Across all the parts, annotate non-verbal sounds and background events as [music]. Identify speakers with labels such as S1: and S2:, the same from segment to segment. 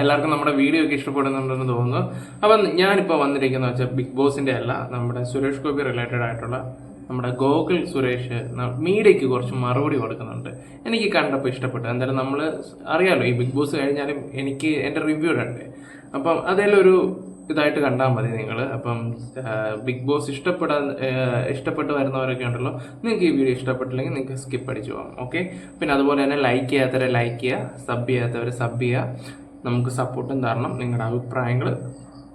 S1: എല്ലാവർക്കും നമ്മുടെ വീഡിയോ ഒക്കെ ഇഷ്ടപ്പെടുന്നുണ്ടെന്ന് തോന്നുന്നു. അപ്പം ഞാനിപ്പോൾ വന്നിരിക്കുന്ന വെച്ചാൽ ബിഗ് ബോസിന്റെ അല്ല നമ്മുടെ സുരേഷ് ഗോപി റിലേറ്റഡ് ആയിട്ടുള്ള നമ്മുടെ ഗോകുൽ സുരേഷ് മീഡിയയ്ക്ക് കുറച്ച് മറുപടി കൊടുക്കുന്നുണ്ട്. എനിക്ക് കണ്ടപ്പോൾ ഇഷ്ടപ്പെട്ടു. എന്തായാലും നമ്മൾ അറിയാലോ ഈ ബിഗ് ബോസ് കഴിഞ്ഞാലും എനിക്ക് എന്റെ റിവ്യൂ ഇടണ്ടേ? അപ്പം അതെല്ലാം ഒരു ഇതായിട്ട് കണ്ടാൽ മതി നിങ്ങൾ അപ്പം ബിഗ് ബോസ് ഇഷ്ടപ്പെടാൻ ഇഷ്ടപ്പെട്ട് വരുന്നവരൊക്കെ ഉണ്ടല്ലോ നിങ്ങൾക്ക് ഈ വീഡിയോ ഇഷ്ടപ്പെട്ടില്ലെങ്കിൽ നിങ്ങൾക്ക് സ്കിപ്പ് അടിച്ചു പോകാം. ഓക്കെ പിന്നെ അതുപോലെ തന്നെ ലൈക്ക് ചെയ്യാത്തവരെ ലൈക്ക് ചെയ്യുക സബ് ചെയ്യാത്തവരെ സബ് ചെയ്യുക. നമുക്ക് സപ്പോർട്ടും തരണം. നിങ്ങളുടെ അഭിപ്രായങ്ങൾ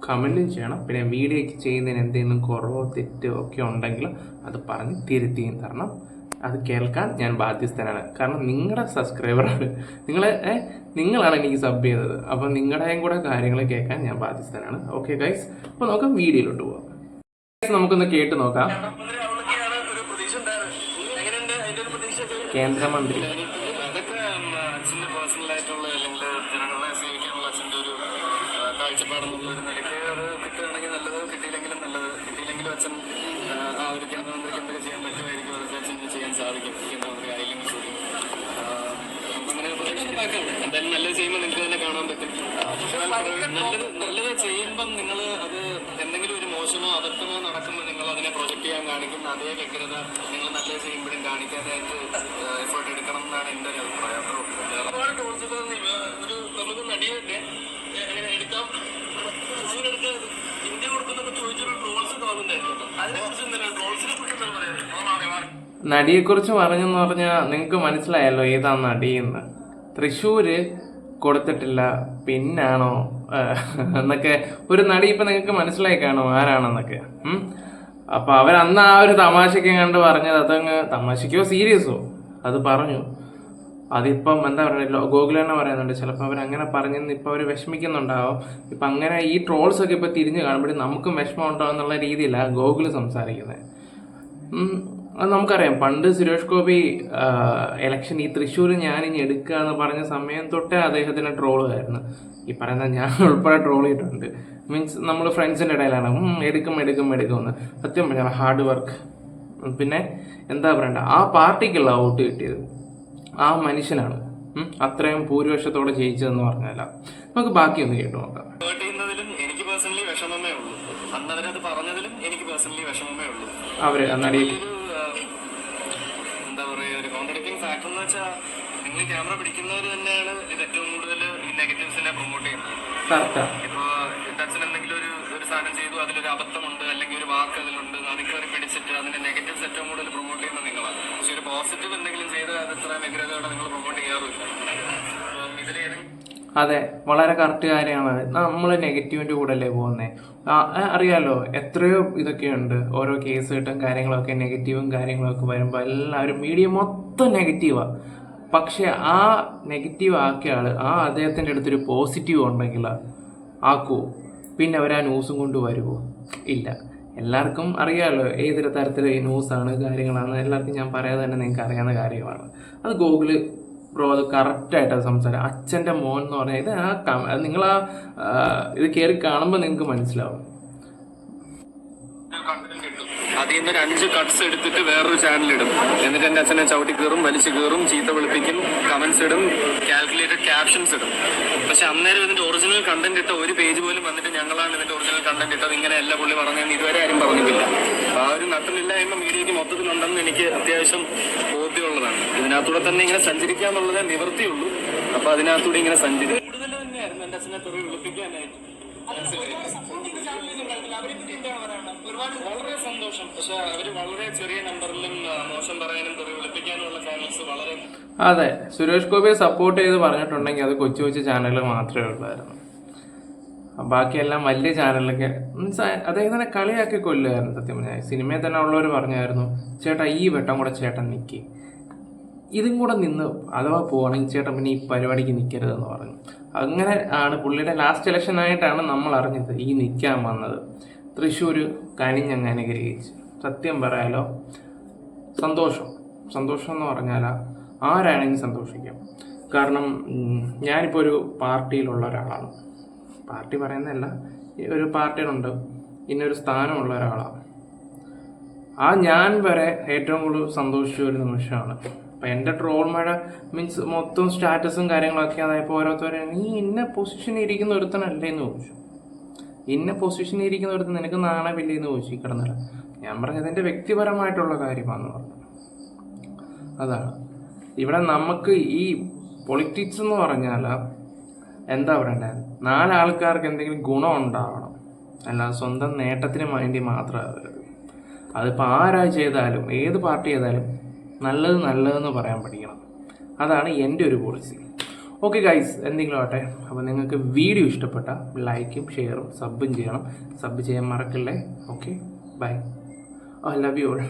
S1: കമന്റും ചെയ്യണം. പിന്നെ വീഡിയോയ്ക്ക് ചെയ്യുന്നതിന് എന്തെങ്കിലും കുറവോ തെറ്റോ ഒക്കെ ഉണ്ടെങ്കിൽ അത് പറഞ്ഞ് തിരുത്തിയും തരണം. അത് കേൾക്കാൻ ഞാൻ ബാധ്യസ്ഥനാണ്. കാരണം നിങ്ങളുടെ സബ്സ്ക്രൈബറാണ് നിങ്ങളെ നിങ്ങളാണ് എനിക്ക് സബ് ചെയ്തത്. അപ്പോൾ നിങ്ങളുടെയും കൂടെ കാര്യങ്ങൾ കേൾക്കാൻ ഞാൻ ബാധ്യസ്ഥനാണ്. ഓക്കെ ഗൈസ് അപ്പോൾ നമുക്ക് വീഡിയോയിലോട്ട് പോകാം നമുക്കൊന്ന് കേട്ട് നോക്കാം.
S2: അവളൊക്കെയാണ് കാണാൻ പറ്റും. നല്ലത് നല്ലത് ചെയ്യുമ്പം നിങ്ങൾ അത് എന്തെങ്കിലും ഒരു മോശമോ അബദ്ധമോ നടക്കുമ്പോൾ നിങ്ങൾ അതിനെ പ്രൊജക്ട് ചെയ്യാൻ കാണിക്കുന്ന അതേ വ്യഗ്രത നിങ്ങൾ നല്ലത് ചെയ്യുമ്പോഴും കാണിക്കാനായിട്ട് എഫേർട്ട് എടുക്കണം എന്നാണ് എന്റെ ഒരു അഭിപ്രായം. ഒരുപാട് ഒരു നമുക്ക് നടിയല്ലേ എങ്ങനെ എടുക്കാം? എടുക്കാം ഇന്ത്യ കൊടുക്കുന്നൊക്കെ ചോദിച്ചൊരു ട്രോൾസ് ഗവൺമെന്റ് അതിനെക്കുറിച്ച് എന്താണ്? ട്രോൾസിനെ കുറിച്ച് എന്താണ് പറയുന്നത്?
S1: നടിയെക്കുറിച്ച് പറഞ്ഞെന്ന് പറഞ്ഞാൽ നിങ്ങൾക്ക് മനസ്സിലായല്ലോ ഏതാ നടിയെന്ന്. തൃശ്ശൂര് കൊടുത്തിട്ടില്ല. പിന്നാണോ? എന്നൊക്കെ ഒരു നടി ഇപ്പം നിങ്ങൾക്ക് മനസ്സിലായി കാണോ ആരാണെന്നൊക്കെ? അപ്പൊ അവർ അന്ന് ആ ഒരു തമാശയ്ക്ക് കണ്ട് പറഞ്ഞത് അതങ്ങ് തമാശയ്ക്കോ സീരിയസോ? അത് പറഞ്ഞു. അതിപ്പം എന്താ പറയുക ഗോകുൽ തന്നെ പറയുന്നുണ്ട് ചിലപ്പോൾ അവർ അങ്ങനെ പറഞ്ഞെന്ന് ഇപ്പം അവർ വിഷമിക്കുന്നുണ്ടാവും. ഇപ്പം അങ്ങനെ ഈ ട്രോൾസ് ഒക്കെ ഇപ്പം തിരിഞ്ഞ് കാണുമ്പോഴും നമുക്കും വിഷമം ഉണ്ടാവും എന്നുള്ള രീതിയിലാണ് ഗോകുൽ സംസാരിക്കുന്നത്. നമുക്കറിയാം. പണ്ട് സുരേഷ് ഗോപി ഇലക്ഷൻ ഈ തൃശ്ശൂർ ഞാനിനി എടുക്കുക എന്ന് പറഞ്ഞ സമയം തൊട്ടേ അദ്ദേഹത്തിന് ട്രോളുമായിരുന്നു ഈ പറയുന്ന ഞാൻ [laughs] ഉൾപ്പെടെ ട്രോൾ ചെയ്തിട്ടുണ്ട്. മീൻസ് നമ്മൾ ഫ്രണ്ട്സിന്റെ ഇടയിലാണ്. എടുക്കും എടുക്കും എടുക്കും എന്ന്. സത്യം പറഞ്ഞാൽ ഹാർഡ് വർക്ക് പിന്നെ എന്താ പറയണ്ട? ആ പാർട്ടിക്കുള്ള വോട്ട് കിട്ടിയത് ആ മനുഷ്യനാണ്. അത്രയും ഭൂരിപക്ഷത്തോടെ ജയിച്ചതെന്ന് പറഞ്ഞല്ല നമുക്ക് ബാക്കിയൊന്ന് കേട്ടു നോക്കാം.
S2: എനിക്ക് പേഴ്സണലി വിഷമമേ ഉള്ളൂ. അന്ന് അവരത് പറഞ്ഞതിലും എനിക്ക് പേഴ്സണലി വിഷമമേ ഉള്ളൂ.
S1: അവർ നടി
S2: ഫാക്ടർ എന്ന് വെച്ചാൽ നിങ്ങൾ ക്യാമറ പിടിക്കുന്നവർ തന്നെയാണ് ഇത് ഏറ്റവും കൂടുതൽ ഈ നെഗറ്റീവ്സിനെ പ്രൊമോട്ട് ചെയ്യുന്നത്. ഇപ്പൊ അച്ഛൻ എന്തെങ്കിലും ഒരു ഒരു സാധനം ചെയ്തു അതിലൊരു അബദ്ധമുണ്ട് അല്ലെങ്കിൽ ഒരു വാക്ക് അതിലുണ്ട് അത് കയറി പിടിച്ചിട്ട് അതിന്റെ നെഗറ്റീവ്സ് ഏറ്റവും കൂടുതൽ പ്രൊമോട്ട് ചെയ്യുന്ന നിങ്ങളാണ്. പക്ഷെ ഒരു പോസിറ്റീവ് എന്തെങ്കിലും ചെയ്ത് അത് ഇത്ര വ്യഗ്രതയോടെ നിങ്ങൾ പ്രൊമോട്ട് ചെയ്യാറില്ല ഇതിലേതെങ്കിലും
S1: അതെ വളരെ കറക്റ്റ് കാര്യമാണ്. നമ്മൾ നെഗറ്റീവിന്റെ കൂടെ അല്ലേ പോകുന്നത് അറിയാലോ എത്രയോ ഇതൊക്കെയുണ്ട്. ഓരോ കേസ് കിട്ടും കാര്യങ്ങളൊക്കെ നെഗറ്റീവും കാര്യങ്ങളൊക്കെ വരുമ്പോൾ എല്ലാവരും മീഡിയ മൊത്തം നെഗറ്റീവാണ് പക്ഷെ ആ നെഗറ്റീവ് ആക്കിയ ആൾ ആ അദ്ദേഹത്തിന്റെ അടുത്തൊരു പോസിറ്റീവ് ഉണ്ടെങ്കിൽ ആക്കുമോ പിന്നെ അവർ ആ ന്യൂസും കൊണ്ട് വരുമോ ഇല്ല. എല്ലാവർക്കും അറിയാമല്ലോ ഏതൊരു തരത്തിലുള്ള ന്യൂസാണ് കാര്യങ്ങളാണ്. എല്ലാവർക്കും ഞാൻ പറയാതെ തന്നെ നിങ്ങൾക്ക് അറിയാവുന്ന കാര്യമാണ്. അത് ഗൂഗിൾ ബ്രോ അത് കറക്റ്റായിട്ടാണ് സംസാരം. അച്ഛന്റെ മോൻ എന്ന് പറഞ്ഞാൽ ഇത് ആ നിങ്ങൾ ആ ഇത് കയറി കാണുമ്പോൾ നിങ്ങൾക്ക് മനസ്സിലാവും.
S2: അതിൽ നിന്ന് ഒരു അഞ്ച് കട്ട്സ് എടുത്തിട്ട് വേറൊരു ചാനലിടും എന്നിട്ട് എന്റെ അച്ഛനെ ചവിട്ടി കയറും വലിച്ചു കയറും ചീത്ത വിളിപ്പിക്കും കമന്റ്സ് ഇടും കാൽക്കുലേറ്റഡ് ക്യാപ്ഷൻസ് ഇടും. പക്ഷെ അന്നേരം ഇതിന്റെ ഒറിജിനൽ കണ്ടന്റ് ഇട്ട ഒരു പേജ് പോലും വന്നിട്ട് ഞങ്ങളാണ് ഇതിന്റെ ഒറിജിനൽ കണ്ടന്റ് ഇട്ടത്. ഇങ്ങനെ എല്ലാ പുള്ളി പറഞ്ഞതെന്ന് ഇതുവരെ ആരും പറഞ്ഞിട്ടില്ല. ആ ഒരു നട്ടലില്ലായ്മ മീഡിയയ്ക്ക് മൊത്തത്തിലുണ്ടെന്ന് എനിക്ക് അത്യാവശ്യം ബോധ്യമുള്ളതാണ്. ഇതിനകത്തൂടെ തന്നെ ഇങ്ങനെ സഞ്ചരിക്കാന്നുള്ളതേ നിവൃത്തിയുള്ളൂ. അപ്പൊ അതിനകത്തൂടെ ഇങ്ങനെ സഞ്ചരിക്കും കൂടുതൽ തന്നെയായിരുന്നു എന്റെ അച്ഛനെ തെറി വിളിപ്പിക്കാനായിട്ട്. വളരെ സന്തോഷം. പക്ഷെ അവർ വളരെ ചെറിയ നമ്പറിലും മോശം പറയാനും തെറി വിളിപ്പിക്കാനുള്ള ചാനൽസ് വളരെ
S1: അതെ. സുരേഷ് ഗോപിയെ സപ്പോർട്ട് ചെയ്ത് പറഞ്ഞിട്ടുണ്ടെങ്കിൽ അത് കൊച്ചു കൊച്ചു ചാനലുകൾ മാത്രമേ ഉള്ളായിരുന്നു. ബാക്കിയെല്ലാം വലിയ ചാനലൊക്കെ മീൻസ് തന്നെ കളിയാക്കി കൊല്ലുമായിരുന്നു സത്യം പറഞ്ഞാൽ. സിനിമയിൽ തന്നെ ഉള്ളവർ പറഞ്ഞായിരുന്നു ചേട്ടാ ഈ വെട്ടം കൂടെ ചേട്ടൻ നിൽക്കി ഇതും കൂടെ നിന്ന് അഥവാ പോകണമെങ്കിൽ ചേട്ടൻ പിന്നെ ഈ പരിപാടിക്ക് നിൽക്കരുതെന്ന് പറഞ്ഞു. അങ്ങനെ ആണ് പുള്ളിയുടെ ലാസ്റ്റ് ഇലക്ഷൻ ആയിട്ടാണ് നമ്മൾ അറിഞ്ഞത് ഈ നിൽക്കാൻ വന്നത്. തൃശ്ശൂർ കനിഞ്ഞങ്ങ് അനുഗ്രഹിച്ച്. സത്യം പറയാലോ സന്തോഷം. സന്തോഷം എന്ന് പറഞ്ഞാൽ ആരാണെങ്കിലും സന്തോഷിക്കാം. കാരണം ഞാനിപ്പോൾ ഒരു പാർട്ടിയിലുള്ള ഒരാളാണ്. പാർട്ടി പറയുന്നതല്ല ഒരു പാർട്ടിയിലുണ്ട് ഇന്നൊരു സ്ഥാനമുള്ള ഒരാളാണ്. ആ ഞാൻ വരെ ഏറ്റവും കൂടുതൽ സന്തോഷിച്ച ഒരു നിമിഷമാണ്. അപ്പം എന്റെ ട്രോൾ മഴ മീൻസ് മൊത്തം സ്റ്റാറ്റസും കാര്യങ്ങളൊക്കെ അതായപ്പോൾ ഓരോരുത്തരെ നീ ഇന്ന പൊസിഷനിൽ ഇരിക്കുന്ന ഒരുത്തനല്ലേ? എന്ന് ചോദിച്ചു. ഇന്ന പൊസിഷൻ ഇരിക്കുന്ന ഒരുത്തൻ നിനക്ക് നാണമില്ലേ? എന്ന് ചോദിച്ചു കിടന്നില്ല ഞാൻ പറഞ്ഞത് എന്റെ വ്യക്തിപരമായിട്ടുള്ള കാര്യമാണെന്ന് പറഞ്ഞു. അതാണ്. ഇവിടെ നമുക്ക് ഈ പൊളിറ്റിക്സ് എന്ന് പറഞ്ഞാൽ എന്താ പറയണ്ടേ? നാലാൾക്കാർക്ക് എന്തെങ്കിലും ഗുണം ഉണ്ടാവണം. അല്ലാതെ സ്വന്തം നേട്ടത്തിന് വേണ്ടി മാത്രമാകരുത് അതിപ്പോൾ ആരാ ചെയ്താലും ഏത് പാർട്ടി ചെയ്താലും നല്ലത് നല്ലതെന്ന് പറയാൻ പഠിക്കണം. അതാണ് എന്റെ ഒരു പോളിസി ഓക്കെ ഗൈസ് എന്തെങ്കിലും ആട്ടെ അപ്പോൾ നിങ്ങൾക്ക് വീഡിയോ ഇഷ്ടപ്പെട്ട ലൈക്കും ഷെയറും സബും ചെയ്യണം. സബ് ചെയ്യാൻ മറക്കല്ലേ? Okay bye I love you all